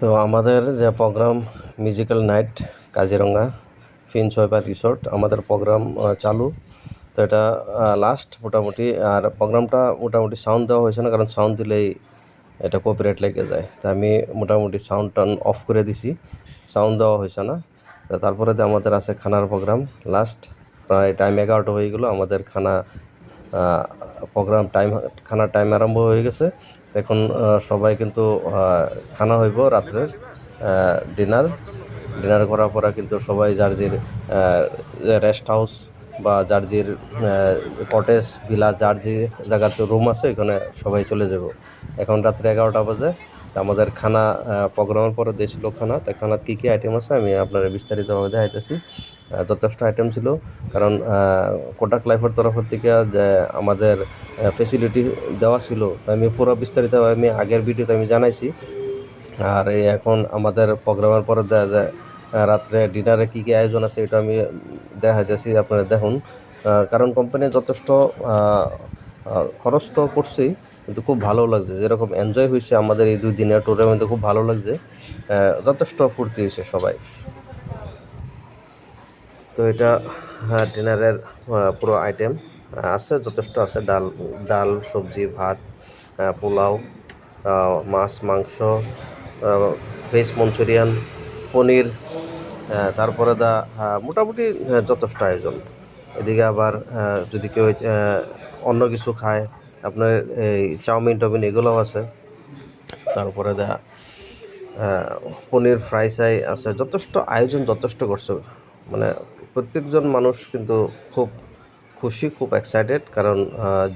তো আমাদের যে প্রোগ্রাম মিউজিক্যাল নাইট কাজিরঙ্গা ফিন ছয়বার রিসোর্ট আমাদের প্রোগ্রাম চালু। তো এটা লাস্ট মোটামুটি। আর প্রোগ্রামটা মোটামুটি সাউন্ড দেওয়া হয়েছে না, কারণ সাউন্ড দিলেই এটা কপিরাইট লেগে যায়। তা আমি মোটামুটি সাউন্ড টাউন অফ করে দিছি। সাউন্ড দেওয়া হয়েছে না। তারপরে আমাদের আছে খানার প্রোগ্রাম লাস্ট প্রায় টাইম এগারোটা হয়ে গেলো। আমাদের খানা প্রোগ্রাম টাইম খানার টাইম আরম্ভ হয়ে গেছে। এখন সবাই কিন্তু খানা হইব রাত্রে ডিনার। ডিনার করার পরে কিন্তু সবাই যার যে রেস্ট হাউস বা যার যে কটেজ, ভিলা যার যে জায়গাতে রুম আছে এখানে সবাই চলে যাব। এখন রাত্রে এগারোটা বাজে। আমাদের খানা প্রোগ্রামের পরে দিয়েছিল খানা, তা খানার কী কী আইটেম আছে আমি আপনার বিস্তারিতভাবে দেখাইতেছি। যথেষ্ট আইটেম ছিল, কারণ কোটাক লাইফের তরফ থেকে যে আমাদের ফেসিলিটি দেওয়া ছিল আমি পুরো বিস্তারিত আমি আগের ভিডিওতে আমি জানাইছি। আর এখন আমাদের প্রোগ্রামের পরে দেখা যায় রাত্রে ডিনারে কী কী আয়োজন আছে, এটা আমি দেখাইতেছি, আপনারা দেখুন। কারণ কোম্পানি যথেষ্ট খরচ তো করছি কিন্তু খুব ভালো লাগছে। যেরকম এনজয় হয়েছে আমাদের এই দুই দিনের মধ্যে খুব ভালো লাগছে। যথেষ্ট ফুর্তি হয়েছে সবাই। তো এটা হ্যাঁ ডিনারের পুরো আইটেম আছে, যথেষ্ট আছে। ডাল ডাল, সবজি, ভাত পোলাও মাছ, মাংস ভেজ মঞ্চুরিয়ান, পনির তারপরে দা মোটামুটি যথেষ্ট আয়োজন। এদিকে আবার যদি কেউ অন্য কিছু খায় আপনার এই চাউমিন, টাউমিন এগুলোও আছে। তারপরে দা পনির ফ্রাই সাই আছে। যথেষ্ট আয়োজন যথেষ্ট করছে। মানে প্রত্যেকজন মানুষ কিন্তু খুব খুশি, খুব এক্সাইটেড কারণ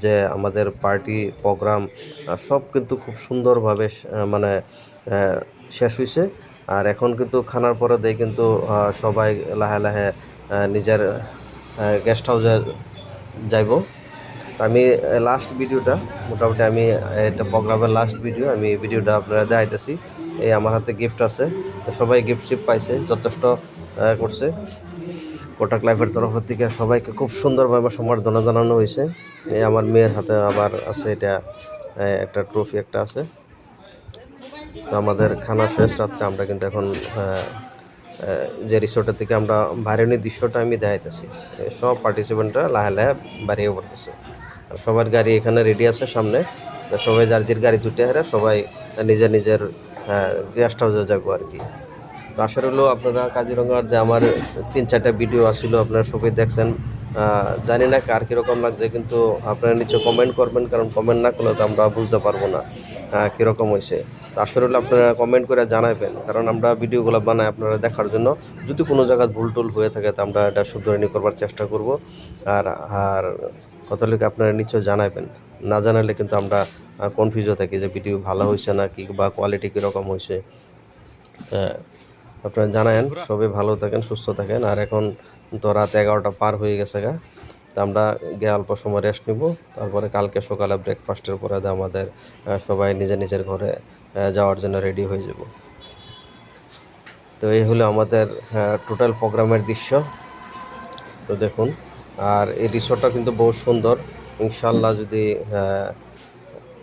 যে আমাদের পার্টি প্রোগ্রাম সব কিন্তু খুব সুন্দরভাবে মানে শেষ হয়েছে আর এখন কিন্তু খানার পরে দিয়ে কিন্তু সবাই লাহে লাহে নিজের গেস্ট হাউসে যাইব। আমি লাস্ট ভিডিওটা মোটামুটি আমি এটা প্রোগ্রামের লাস্ট ভিডিও আমি ভিডিওটা আপনারা দেখাইতেছি। এই আমার হাতে গিফট আছে। সবাই গিফট শিপ পাইছে, যথেষ্ট করছে। কোটাক লাইফের তরফ থেকে সবাইকে খুব সুন্দরভাবে সম্বর্ধনা জানানো হয়েছে। এই আমার মেয়ের হাতে আবার আছে এটা একটা ট্রফি একটা আছে। তো আমাদের খানা শেষ রাত্রে আমরা কিন্তু এখন যে রিসোর্টের থেকে আমরা বাইরের দৃশ্যটা আমি দেখাইতেছি। সব পার্টিসিপেন্টরা লাহে লাহে বাড়িয়ে পড়তেছে। সবার গাড়ি এখানে রেডি আছে সামনে। সবাই যার যার গাড়ি দুটো হেরে সবাই নিজের নিজের গেস্ট হাউসে যাব আর কি। তো আশা রইল আপনারা কাজিরঙ্গার যে আমার তিন চারটা ভিডিও আসছিল আপনারা সবাই দেখছেন। জানি না কার কীরকম লাগছে, কিন্তু আপনারা নিচে কমেন্ট করবেন, কারণ কমেন্ট না করলে তো আমরা বুঝতে পারব না কীরকম হয়েছে। তো রইল আপনারা কমেন্ট করে জানাবেন কারণ আমরা ভিডিওগুলো বানাই আপনারা দেখার জন্য। যদি কোনো জায়গায় ভুল টুল হয়ে থাকে, তো আমরা এটা শুধরানি করবার চেষ্টা করব। আর আর কত লিখে আপনারা নিশ্চয় জানাবেন? না জানালে কিন্তু আমরা কনফিউজও থাকি যে ভিডিও ভালো হয়েছে না কি বা কোয়ালিটি কীরকম হয়েছে। হ্যাঁ আপনারা জানায়েন, সবাই ভালো থাকেন, সুস্থ থাকেন। আর এখন তো রাত এগারোটা পার হয়ে গেছে গা। তো আমরা গিয়ে অল্প সময় রেস্ট নিব। তারপরে কালকে সকালে ব্রেকফাস্টের পরে আমাদের সবাই নিজের নিজের ঘরে যাওয়ার জন্য রেডি হয়ে যাব। তো এই হলো আমাদের টোটাল প্রোগ্রামের দৃশ্য। তো দেখুন আর এই রিসোর্টটা কিন্তু বহু সুন্দর। ইনশাল্লাহ যদি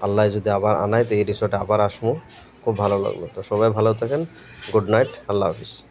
আল্লাহ যদি আবার আনায়, তো এই রিসোর্টে আবার আসব খুব ভালো লাগল। তো সবাই ভালো থাকেন। Good night. আল্লাহ হাফিজ।